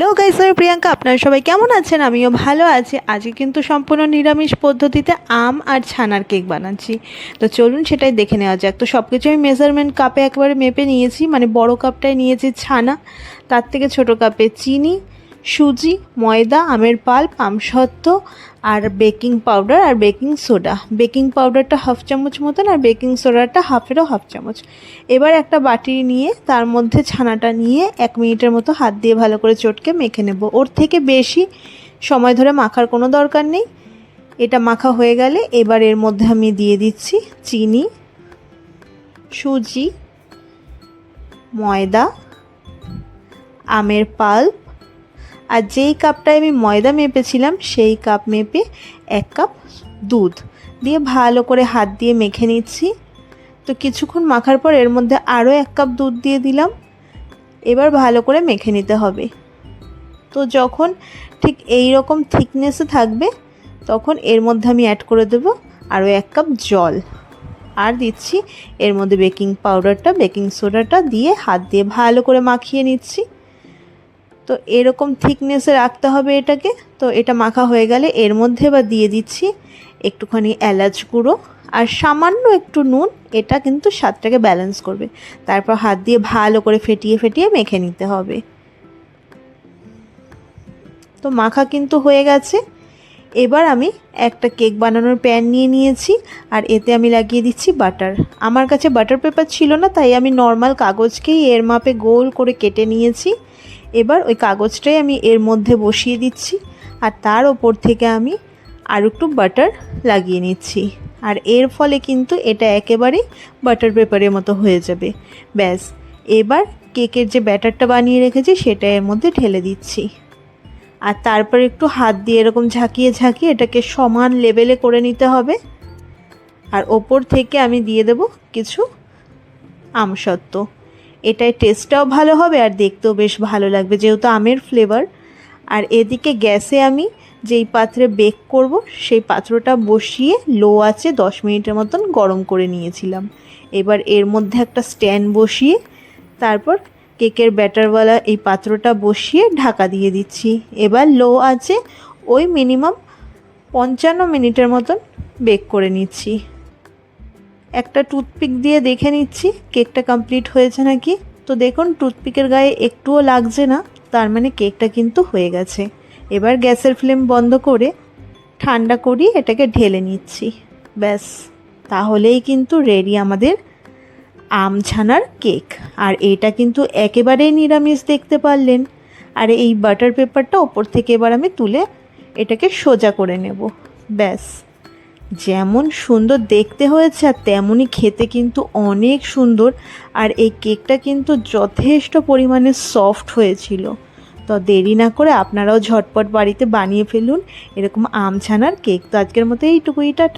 Hello guys আমি প্রিয়াঙ্কা। আপনারা সবাই কেমন আছেন? আমিও ভালো আছি। আজকে কিন্তু সম্পূর্ণ নিরামিষ পদ্ধতিতে আম আর ছানার কেক বানাচ্ছি। তো চলুন সেটাই দেখে নেওয়া যাক। তো সব কিছু আমি মেজারমেন্ট কাপে একবারে মেপে নিয়েছি। মানে বড় কাপটায় নিয়েছি ছানা, তার থেকে ছোট কাপে চিনি সুজি, ময়দা, আমের পাল্প আমসত্ত্ব আর বেকিং পাউডার আর বেকিং সোডা। বেকিং পাউডারটা হাফ চামচ মতন আর বেকিং সোডাটা হাফেরও হাফ চামচ। এবার একটা বাটি নিয়ে তার মধ্যে ছানাটা নিয়ে এক মিনিটের মতো হাত দিয়ে ভালো করে চটকে মেখে নেব। ওর থেকে বেশি সময় ধরে মাখার কোনো দরকার নেই। এটা মাখা হয়ে গেলে এবার এর মধ্যে আমি দিয়ে দিচ্ছি চিনি, সুজি, ময়দা, আমের পাল্প আর যেই কাপটায় আমি ময়দা মেপেছিলাম, সেই কাপ মেপে এক কাপ দুধ দিয়ে ভালো করে হাত দিয়ে মেখে নিচ্ছি। তো কিছুক্ষণ মাখার পর এর মধ্যে আরও এক কাপ দুধ দিয়ে দিলাম। এবার ভালো করে মেখে নিতে হবে। তো যখন ঠিক এই রকম থিকনেসে থাকবে, তখন এর মধ্যে আমি অ্যাড করে দেব আরও এক কাপ জল। আর দিচ্ছি এর মধ্যে বেকিং পাউডারটা বেকিং সোডাটা দিয়ে হাত দিয়ে ভালো করে মাখিয়ে নিচ্ছি। তো এরকম থিকনেসে রাখতে হবে এটাকে। তো এটা মাখা হয়ে গেলে এর মধ্যে এবার দিয়ে দিচ্ছি একটুখানি এলাচ গুঁড়ো আর সামান্য একটু নুন, এটা কিন্তু স্বাদটাকে ব্যালেন্স করবে। তারপর হাত দিয়ে ভালো করে ফেটিয়ে ফেটিয়ে মেখে নিতে হবে। তো মাখা কিন্তু হয়ে গেছে। এবার আমি একটা কেক বানানোর প্যান নিয়ে নিয়েছি আর এতে আমি লাগিয়ে দিচ্ছি বাটার। আমার কাছে বাটার পেপার ছিল না, তাই আমি নর্মাল কাগজকেই এর মাপে গোল করে কেটে নিয়েছি। এবার ওই কাগজটাই আমি এর মধ্যে বসিয়ে দিচ্ছি আর তার ওপর থেকে আমি আর একটু বাটার লাগিয়ে নিচ্ছি। আর এর ফলে কিন্তু এটা একেবারেই বাটার পেপারের মতো হয়ে যাবে। ব্যাস, এবার কেকের যে ব্যাটারটা বানিয়ে রেখেছি সেটা এর মধ্যে ঢেলে দিচ্ছি। আর তারপর একটু হাত দিয়ে এরকম ঝাঁকিয়ে ঝাঁকিয়ে এটাকে সমান লেভেলে করে নিতে হবে। আর ওপর থেকে আমি দিয়ে দেব কিছু আমসত্ত্ব। এটায় টেস্টটাও ভালো হবে আর দেখতেও বেশ ভালো লাগবে, যেহেতু আমের ফ্লেভার আর এদিকে গ্যাসে আমি যেই পাত্রে বেক করব, সেই পাত্রটা বসিয়ে লো আছে দশ মিনিটের মতন গরম করে নিয়েছিলাম। এবার এর মধ্যে একটা স্ট্যান্ড বসিয়ে তারপর কেকের ব্যাটারওয়ালা এই পাত্রটা বসিয়ে ঢাকা দিয়ে দিচ্ছি। এবার লো আছে ওই মিনিমাম পঞ্চান্ন মিনিটের মতন বেক করে নিচ্ছি। একটা টুথপিক দিয়ে দেখে নিচ্ছি কেকটা কমপ্লিট হয়েছে নাকি? তো দেখুন টুথপিকের গায়ে একটুও লাগছে না, তার মানে কেকটা কিন্তু হয়ে গেছে। এবার গ্যাসের ফ্লেম বন্ধ করে ঠান্ডা করিয়ে এটাকে ঢেলে নিচ্ছি। ব্যাস, তাহলেই কিন্তু রেডি আমাদের আম ছানার কেক আর এটা কিন্তু একেবারেই নিরামিষ দেখতে পারলেন। আর এই বাটার পেপারটা ওপর থেকে এবার আমি তুলে এটাকে সোজা করে নেব। ব্যাস। যেমন সুন্দর দেখতে হয়েছে আর তেমনই খেতে কিন্তু অনেক সুন্দর। আর এই কেকটা কিন্তু যথেষ্ট পরিমাণে সফট হয়েছিল। তো দেরি না করে আপনারাও ঝটপট বাড়িতে বানিয়ে ফেলুন। এরকম আম ছানার কেক। তো আজকের মতো এইটুকুইটা